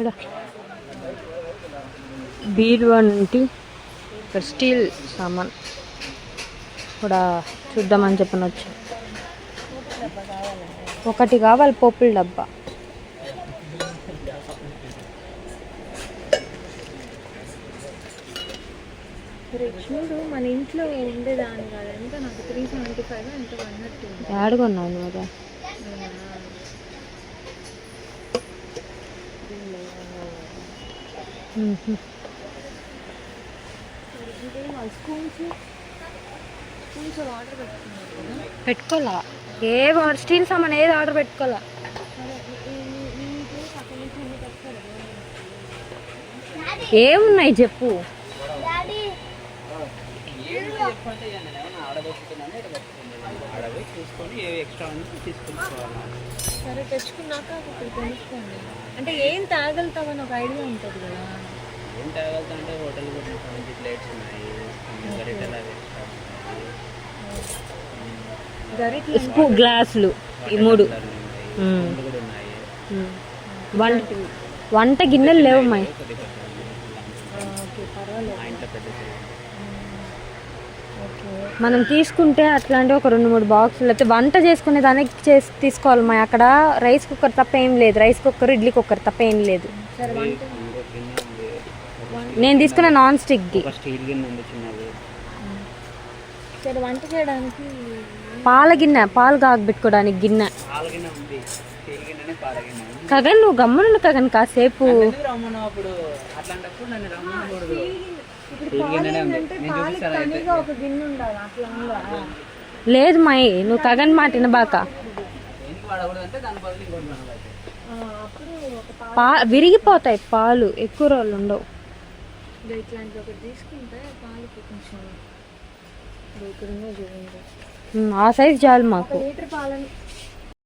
ఇక్కడ. బీరువా నుండి ఇక్కడ స్టీల్ సామాన్ కూడా చూద్దామని చెప్పని వచ్చా ఒకటి కావాలి పోపుల డబ్బా. చూడు మన ఇంట్లో ఉండేదాని కాదు. ఎంత? నాకు త్రీ సెవెంటీ ఫైవ్ ఎంత? అన్నట్టు ఆర్డర్ పెట్టుకున్నారు కదా పెట్టుకోవాలా? ఏ స్టీల్ సామాన్ ఏది ఆర్డర్ పెట్టుకోవాలా? ఏమున్నాయి చెప్పు. ఆడవి చూసుకొని ఏవి ఎక్స్ట్రా ఉంటే తీసుకొచ్చుకోవాలి సరే తెచ్చుకున్నాక కొనుక్కోండి. అంటే ఏం తాగలుగుతావని ఒక ఐడియా ఉంటుంది కదా. ఏం తాగలుగుతా హోటల్ కూడా మంచి ప్లేట్స్ ఉన్నాయి. గరిటెలు అవి. గరిట్లు గ్లాసులు ఈ మూడు. వంట వంట గిన్నెలు లేవు కొద్ది ఓకే పర్వాలేదు మా ఇంట్లో పెద్ద చెరువు. ఓకే మనం తీసుకుంటే అట్లాంటి ఒక రెండు మూడు బాక్సులు అయితే వంట చేసుకునే దానికి చేసి తీసుకోవాలి మా అక్కడ. రైస్ కుక్కర్ తప్ప ఏం లేదు. రైస్ కుక్కర్ ఇడ్లీ కుక్కర్ తప్ప ఏం లేదు. సరే వంట ఇంకో గిన్నె ఉంది? నేను తీసుకున్న నాన్ స్టిక్ది వంట చేయడానికి పాల గిన్నె పాలు కాగబెట్టుకోవడానికి గిన్నె. పాల గిన్నె ఉంది. స్టీల్ గిన్నెనే పాల గిన్నె ఉంది. కగన్ నువ్వు గమ్మునుండు కగన్ కాసేపు. లేదు మాయి నువ్వు కగన్ మాట వినబాక. ఎందుకు వాడకూడదు అంటే దాని బదులు ఇంకోటి కొనాలి ఆ, అప్పుడు ఒక పాలు పా విరిగిపోతాయి పాలు ఎక్కువ రోజులు ఉండవు. ఆ సైజ్ చాలు మాకు. లీటర్ పాలని